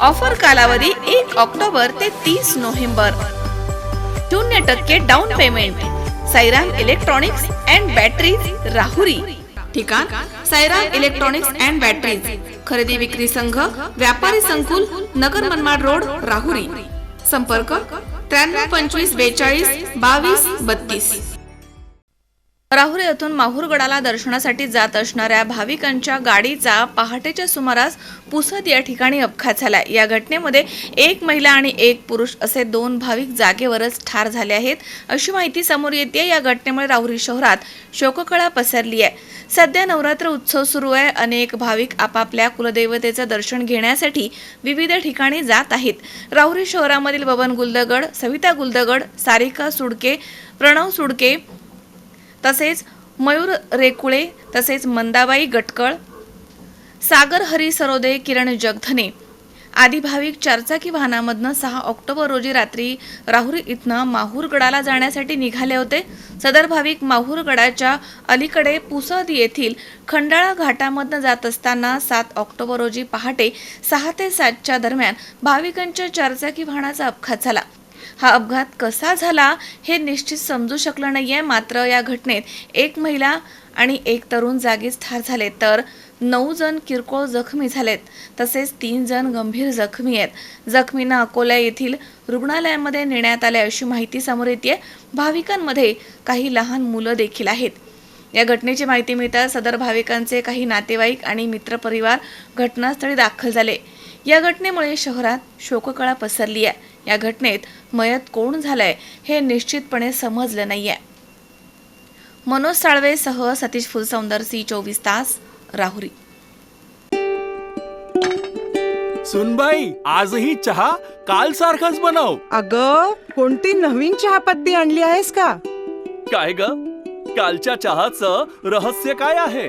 Offer कालावधी एक October ते तीस नोव्हेंबर. शून्य टक्के down payment Sairam electronics and batteries Rahuri. ठिकाण सैराम इलेक्ट्रॉनिक्स अँड बॅटरीज खरेदी विक्री संघ व्यापारी संकुल नगर मनमाड रोड राहुरी. संपर्क त्र्याण्णव पंचवीस बेचाळीस बावीस बत्तीस. राहुरी येथून माहूरगडाला दर्शनासाठी जात असणाऱ्या भाविकांच्या गाडीचा पहाटेच्या सुमारास पुसद या ठिकाणी अपघात झाला या घटनेमध्ये एक महिला आणि एक पुरुष असे दोन भाविक जागेवरच ठार झाले आहेत. अशी माहिती समोर येते या घटनेमुळे राहुरी शहरात शोककळा पसरली आहे. सध्या नवरात्र उत्सव सुरू आहे. अनेक भाविक आपापल्या कुलदैवतेचं दर्शन घेण्यासाठी विविध ठिकाणी जात आहेत. राहुरी शहरामधील बबन गुलदगड सविता गुलदगड सारिका सुडके प्रणव सुडके तसेच मयूर रेकुळे तसेच मंदाबाई गटकळ सागर हरी सरोदे किरण जगधने आदी भाविक चारचाकी वाहनामधनं सहा ऑक्टोबर रोजी रात्री राहुरी इथनं माहूरगडाला जाण्यासाठी निघाले होते. सदर भाविक माहूरगडाच्या अलीकडे पुसद येथील खंडाळा घाटामधनं जात असताना सात ऑक्टोबर रोजी पहाटे सहा ते सातच्या दरम्यान भाविकांच्या चारचाकी वाहनाचा अपघात झाला. हा अपघात कसा झाला हे निश्चित समजू शकलं नाही आहे मात्र या घटनेत एक महिला आणि एक तरुण जागीच ठार झाले. तर नऊ जण किरकोळ जखमी झालेत. तसेच तीन जण गंभीर जखमी आहेत. जखमींना अकोला येथील रुग्णालयामध्ये नेण्यात आले अशी माहिती समोर येते भाविकांमध्ये काही लहान मुलं देखील आहेत. या घटनेची माहिती मिळताच सदर भाविकांचे काही नातेवाईक आणि मित्रपरिवार घटनास्थळी दाखल झाले. या घटनेमुळे शहरात शोककळा पसरली आहे. या घटनेत मयत कोण झालंय हे निश्चितपणे समजलं नाहीये. मनोज साळवेसह सतीश फुलसौंदर सी चोवीस तास राहुरी. सुनबाई आजही चहा काल सारखाच बनव. अग कोणती नवीन चहापत्ती आणली आहेस का? काय ग? कालच्या चहाचं रहस्य काय आहे?